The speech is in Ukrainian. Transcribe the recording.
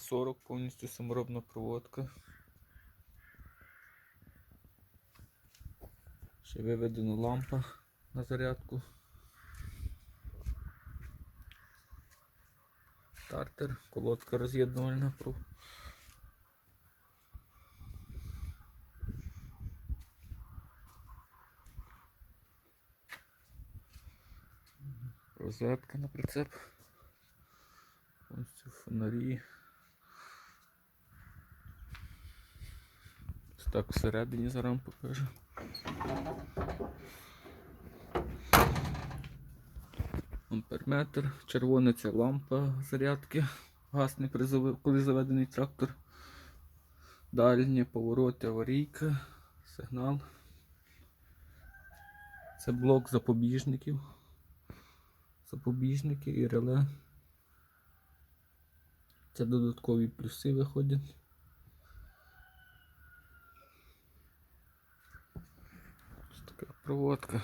40, повністю саморобна проводка. Ще виведена лампа на зарядку. Стартер, колодка роз'єднувальна. Розетка на прицеп. Повністю фонарі. Так всередині зараз вам покажу. Амперметр, червона ця лампа зарядки, гасне при коли заведений трактор. Дальні повороти, аварійка, сигнал. Це блок запобіжників. Запобіжники і реле. Це додаткові плюси виходять. Проводка.